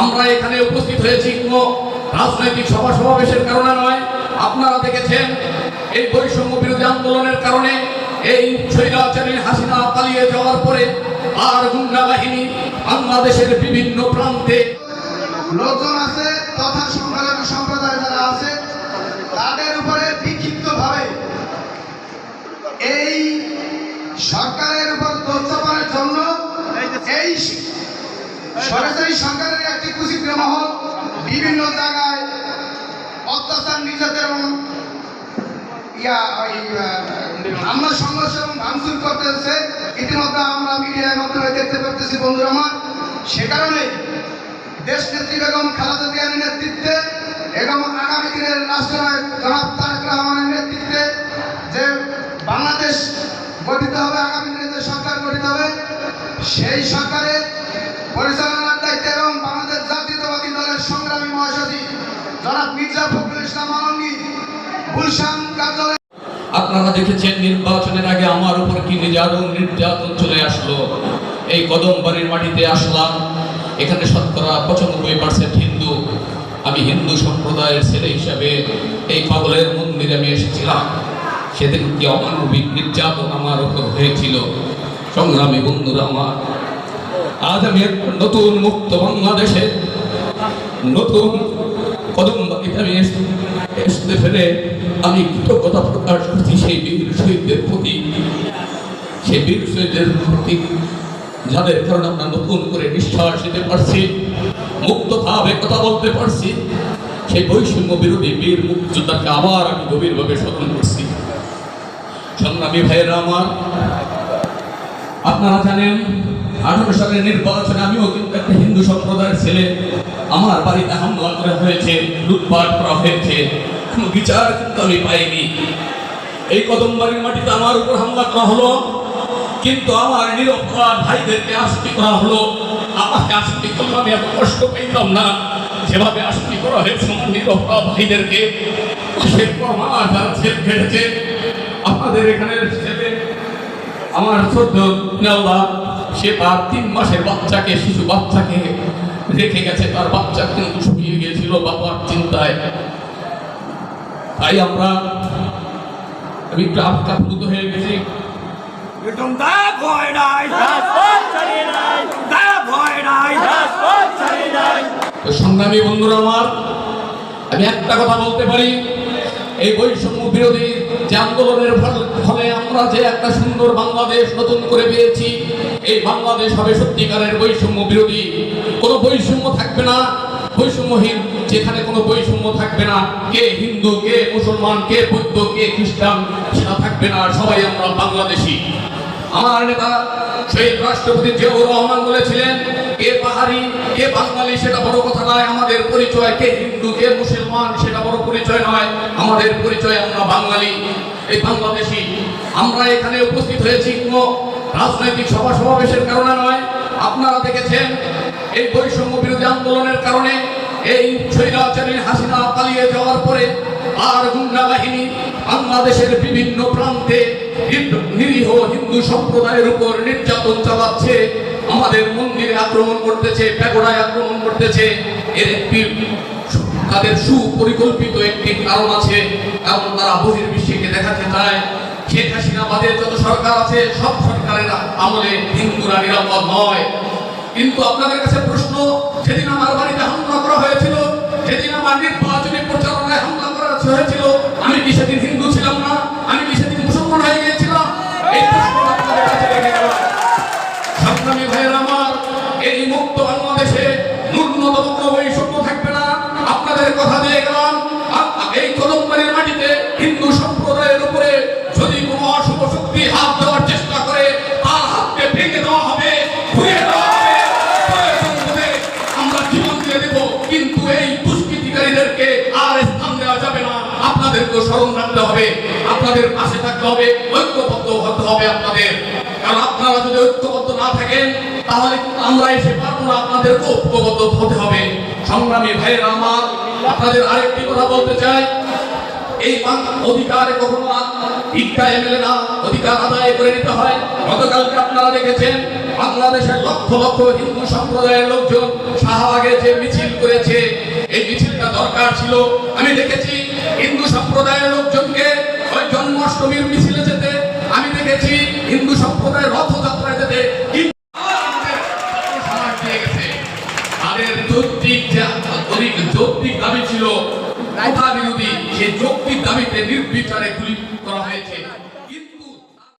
আমরা এখানে উপস্থিত হয়েছি কোনো রাজনৈতিক সভা সমাবেশের কারণে নয়। আপনারা দেখেছেন এই বৈষম্য বিরোধী আন্দোলনের কারণে এই স্বৈরাচারী হাসিনা পালিয়ে যাওয়ার পরে আর গুন্ডা বাহিনী বাংলাদেশের বিভিন্ন প্রান্তে লোকজন আছে, তথা সংখ্যালঘু সম্প্রদায় যারা আছে, তাদের উপরে বিক্ষিপ্ত ভাবে এই সরকারের সরাসরি সরকারের একটি কুচিত্র মহল বিভিন্ন জায়গায় অত্যাচার, নির্যাতন এবং ইয়া, ওই সংঘর্ষ এবং ভাঙচুর করতেছে ইতিমধ্যে আমরা মিডিয়ার মাধ্যমে দেখতে পাচ্ছি বন্ধুরা আমার। সে কারণে দেশ নেত্রী বেগম খালেদা জিয়ার নেতৃত্বে এবং আগামী দিনের রাষ্ট্রনায়ক জনাব তারেক রহমানের নেতৃত্বে যে বাংলাদেশ গঠিত হবে, আগামী দিনে যে সরকার গঠিত হবে, সেই সরকারের পরিচালনার দায়িত্বে এবং বাংলাদেশ জাতীয়তাবাদী দলের সংগ্রামী মহাসচিব জনাব মির্জা ফখরুল ইসলাম আলমগীর গুলশান কার্যালয় আপনারা দেখেছেন নির্বাচনের আগে আমার উপর কি নির্যাতন নির্যাতন চলে আসলো? এই কদমবাড়ির মাটিতে আসলাম। এখানে শতকরা পঁচানব্বই পার্সেন্ট হিন্দু। আমি হিন্দু সম্প্রদায়ের ছেলে হিসাবে এই পাগলের মন্দিরে আমি এসেছিলাম। সেদিন কি অমানবিক নির্যাতন আমার উপর হয়েছিল। সংগ্রামী বন্ধুরা আমার আমি নতুন মুক্ত বাংলাদেশে, নতুন কদম আমি আসতে ফেলে আমি কৃতজ্ঞতা প্রকাশ করছি সেই বীর শহীদদের প্রতি। সেই বীর শহীদদের প্রতি যাদের কারণে আমরা নতুন করে নিঃশ্বাস নিতে পারছি, মুক্ত মুক্তভাবে কথা বলতে পারছি, সেই বৈষম্য বিরোধী বীর মুক্তিযোদ্ধাকে আবার আমি গভীরভাবে স্মরণ করছি। সংগ্রামী ভাইয়েরা আমার, আপনারা জানেন আঠারো সালের নির্বাচনে আমিও কিন্তু একটা হিন্দু সম্প্রদায়ের ছেলে। আমার বাড়িতে হামলা করা হয়েছে, লুটপাট করা হয়েছে। কোনো বিচার কিন্তু আমি পাইনি। এই কদমবাড়ির মাটিতে আমার উপর হামলা করা হলো। কিন্তু আমার নিরপরাধ ভাইদেরকে আশতি করা হলো। আমাকে আশতি করলে আমি এত কষ্ট পেতাম না। যেভাবে আশতি করা হয়েছে আমার নিরপরাধ ভাইদেরকে। মাসের পর মাস যারা খেটেছে আপনাদের এখানে ছেলে, আমার নেওয়া সে তার তিন মাসের বাচ্চাকে শিশু বাচ্চাকে রেখে গেছে তার বাচ্চা কিন্তু শুকিয়ে গিয়েছিল বাবার চিন্তায়। তাই আমরা আমি একটু হয়ে গেছি। একদম দয়া ভয় নাই। দয়া ভয় নাই। তো সংগ্রামী বন্ধুরা আমার আমি একটা কথা বলতে পারি এই বৈষম্য বিরোধী যে আন্দোলনের ফলে আমরা যে একটা সুন্দর বাংলাদেশ নতুন করে পেয়েছি, এই বাংলাদেশ হবে সত্যিকারের বৈষম্য বিরোধী। কোনো বৈষম্য থাকবে না। বৈষম্যহীন, যেখানে কোনো বৈষম্য থাকবে না। কে হিন্দু, কে মুসলমান, কে বৌদ্ধ, কে খ্রিস্টান, সেটা থাকবে না। সবাই আমরা বাংলাদেশী। আমার নেতা সেই রাষ্ট্রপতি জিয়াউর রহমান বলেছিলেন কে পাহাড়ি কে বাঙালি, সেটা বড় কথা নয়। আমাদের পরিচয় কে হিন্দু, কে মুসলমান, সেটা বড় পরিচয় নয়। আমাদের পরিচয় আমরা বাঙালি, এই বাংলাদেশি। আমরা এখানে উপস্থিত হয়েছি কোনো রাজনৈতিক সভা সমাবেশের কারণে নয়। আপনারা দেখেছেন এই বৈষম্য বিরোধী আন্দোলনের কারণে এই স্বৈরাচারী হাসিনা পালিয়ে যাওয়ার পরে আর গুন্ডা বাহিনী বাংলাদেশের বিভিন্ন প্রান্তে নিরীহ হিন্দু সম্প্রদায়ের উপর নির্যাতন চালাচ্ছে। আমাদের মন্দিরে আক্রমণ করতেছে, পেগোড়ায় আক্রমণ করতেছে। এর একটি তাদের সুপরিকল্পিত একটি কারণ আছে, কারণ তারা বহির্বিশ্বে দেখাতে চায়। শেখ হাসিনা যত সরকার আছে, সব সরকারের আমলে হিন্দুরা নিরাপদ নয়। কিন্তু আপনাদের কাছে প্রশ্ন, সেদিন আমার বাড়িতে হামলা করা হয়েছিল? সেদিন আমার নির্বাচনী প্রচারণায় হামলা করা হয়েছিল? আপনাদেরকে স্মরণ রাখতে হবে, আপনাদের পাশে থাকতে হবে ঐক্যবদ্ধ হতে হবে আপনাদের। কারণ আপনারা যদি ঐক্যবদ্ধ না থাকেন, তাহলে আমরা এসে পারব না আপনাদেরকে ঐক্যবদ্ধ হতে হবে। সংগ্রামী ভাইয়েরা আমার, আপনাদের আরেকটি কথা বলতে চাই। এই অধিকারে কখনো ভিক্ষায় মেলে না অধিকার আদায় করে নিতে হয়। গতকালকে আপনারা দেখেছেন, বাংলাদেশের লক্ষ লক্ষ হিন্দু সম্প্রদায়ের লোকজন শাহবাগে যে মিছিল করেছে, এই মিছিলটা দরকার ছিল। আমি দেখেছি, হিন্দু সম্প্রদায়ের লোকজনকে ওই জন্মাষ্টমীর মিছিলে যেতে আমি দেখেছি হিন্দু সম্প্রদায়ের রথযাত্রায় যেতে তাদের যে যৌক্তিক দাবি ছিল কথা বিরোধী সেই যৌক্তিক দাবিতে নির্বিচারে গুলি